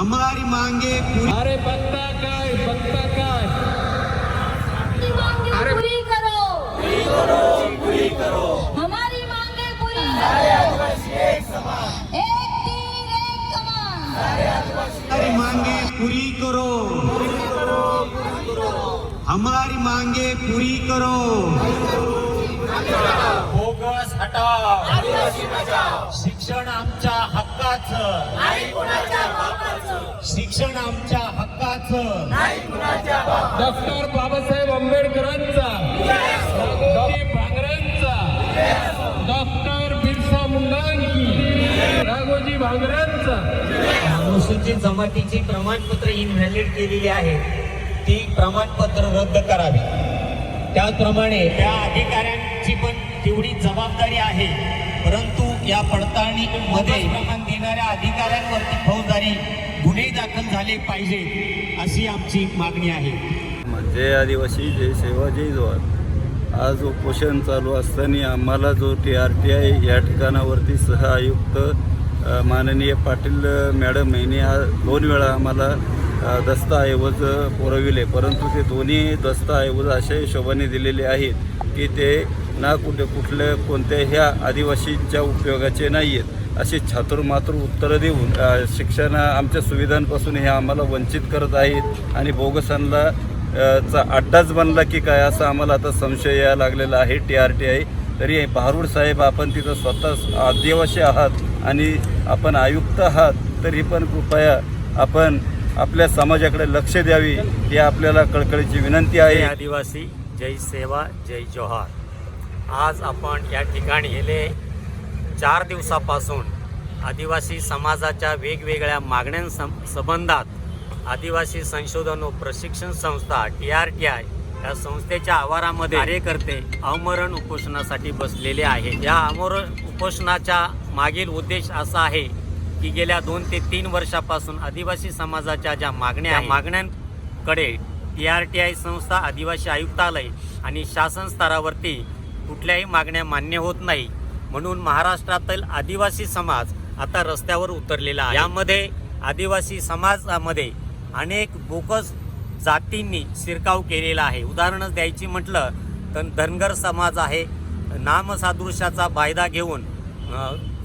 हमारी मांगे अरे बघता काय बघता काय? अरे पूरी करो पूरी करो। पूरी करो हमारी मांगे पूरी सारे आदिवासी एक समान। एक तीर एक कमान। सारे आदिवासी मांगे पूरी करो। पूरी करो पूरी करो। हमारी मांगे पूरी करो बोगस हटाओ। आदिवासी बचाओ। शिक्षण आमचा हक्काचं. शिक्षण आमच्या हक्काचं. डॉक्टर बाबासाहेब आंबेडकरांचा. डॉक्टर भांगरांचा. डॉक्टर बिरसा मुंडांची राघोजी भांगरांचा. अनुसूचित जमातीची प्रमाणपत्र इनव्हॅलिड केलेली आहे. ती प्रमाणपत्र रद्द करावी. त्याचप्रमाणे त्या अधिकाऱ्यांची पण तेवढी जबाबदारी आहे. परंतु या पडताळणीमध्ये देणाऱ्या अधिकाऱ्यांवरती फौजदारी गुन्हे दाखल झाले पाहिजे अशी आमची मागणी आहे. जय आदिवासी जय सेवा जय जवान आज उपोषण चालू असताना आम्हाला जो टी आर टी आय या ठिकाणावरती सह आयुक्त माननीय पाटील मॅडम यांनी आज दोन वेळा आम्हाला अ, दस्तऐवज पुरविले. परंतु ते दोन्ही दस्तऐवज अशा हिशोबाने दिलेले आहेत की ते ना कुठे कुठल्या ह्या आदिवासींच्या उपयोगाचे नाही आहेत अशी छातुरमातुर उत्तरं देऊन शिक्षण आमच्या सुविधांपासून हे आम्हाला वंचित करत आहेत. आणि बोगसांना चा अड्डाच बनला की काय असं आम्हाला आता संशय यायला लागलेला आहे टी आर टी आय. तरी भारूड साहेब आपण तिथं स्वतः आदिवासी आहात आणि आपण आयुक्त आहात तरी पण कृपया आपण आपल्या समाजाकडे लक्ष द्यावी ही आपल्याला कळकळीची विनंती आहे. आदिवासी जय सेवा जय जोहार. आज आपण या ठिकाणी गेले. चार दिवसापासून आदिवासी समाजाच्या वेगवेगळ्या मागण्यांसं संबंधात आदिवासी संशोधन व प्रशिक्षण संस्था टी आर टी आय या संस्थेच्या आवारामध्ये कार्यकर्ते आमरण उपोषणासाठी बसलेले आहेत. या आमरण उपोषणाच्या मागील उद्देश असा आहे की गेल्या दोन ते तीन वर्षापासून आदिवासी समाजाच्या ज्या मागण्या मागण्यांकडे टी आर टी आय संस्था आदिवासी आयुक्तालय आणि शासन स्तरावरती कुठल्याही मागण्या मान्य होत नाही म्हणून महाराष्ट्रातील आदिवासी समाज आता रस्त्यावर उतरलेला आहे. यामध्ये आदिवासी समाजामध्ये अनेक बोकस जातींनी शिरकाव केलेला आहे. उदाहरणच द्यायची म्हटलं तर धनगर समाज आहे. नामसादृश्याचा फायदा घेऊन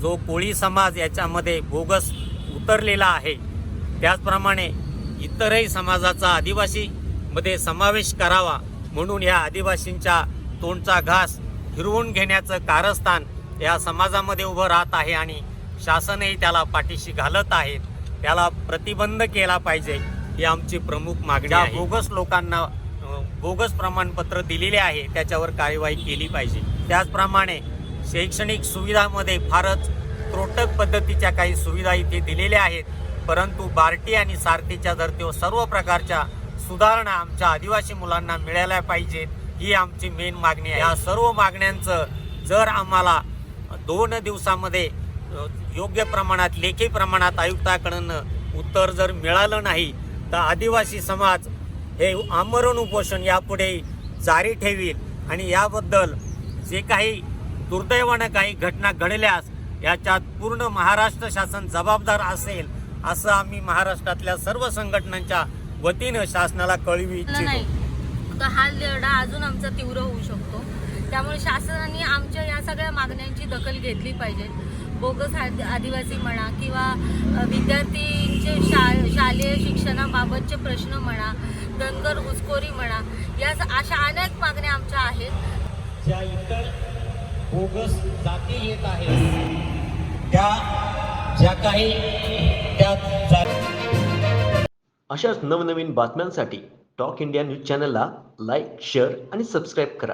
जो कोळी समाज याच्यामध्ये बोगस उतरलेला आहे त्याचप्रमाणे इतरही समाजाचा आदिवासीमध्ये समावेश करावा म्हणून या आदिवासींच्या तोंडचा घास हिरवून घेण्याचं कारस्थान या समाजामध्ये उभं राहत आहे आणि शासनही त्याला पाठीशी घालत आहेत त्याला प्रतिबंध केला पाहिजे ही आमची प्रमुख मागणी आहे. बोगस लोकांना बोगस प्रमाणपत्र दिलेले आहे त्याच्यावर कार्यवाही केली पाहिजे. त्याचप्रमाणे शैक्षणिक सुविधामध्ये फारच त्रोटक पद्धतीच्या काही सुविधा इथे दिलेल्या आहेत. परंतु बार्टी आणि सारथीच्या धर्तीवर सर्व प्रकारच्या सुधारणा आमच्या आदिवासी मुलांना मिळाल्या पाहिजेत. ही आमची मेन मागणी आहे. या सर्व मागण्यांचं जर आम्हाला दोन दिवसामध्ये योग्य प्रमाणात लेखी प्रमाणात आयुक्ताकडनं उत्तर जर मिळालं नाही तर आदिवासी समाज हे आमरण उपोषण यापुढे जारी ठेवील. आणि याबद्दल जे काही दुर्दैवानं काही घटना घडल्यास याच्यात पूर्ण महाराष्ट्र शासन जबाबदार असेल असं आम्ही महाराष्ट्रातल्या सर्व संघटनांच्या वतीनं शासनाला कळवी इच्छितो. तर हा लढा अजून आमचा तीव्र होऊ शकतो. त्यामुळे शासनाने आमच्या या सगळ्या मागण्यांची दखल घेतली पाहिजे. बोगस आद- आदिवासी म्हणा किंवा विद्यार्थींचे शा शालेय शिक्षणाबाबतचे प्रश्न म्हणा धनगर घुसखोरी म्हणा या स- अशा अनेक मागण्या आमच्या आहेत. ज्या इतर बोगस जाती येत आहेत त्या ज्या काही त्या अशाच नवनवीन बातम्यांसाठी टॉक इंडिया न्यूज चॅनलला लाईक शेअर आणि सबस्क्राईब करा.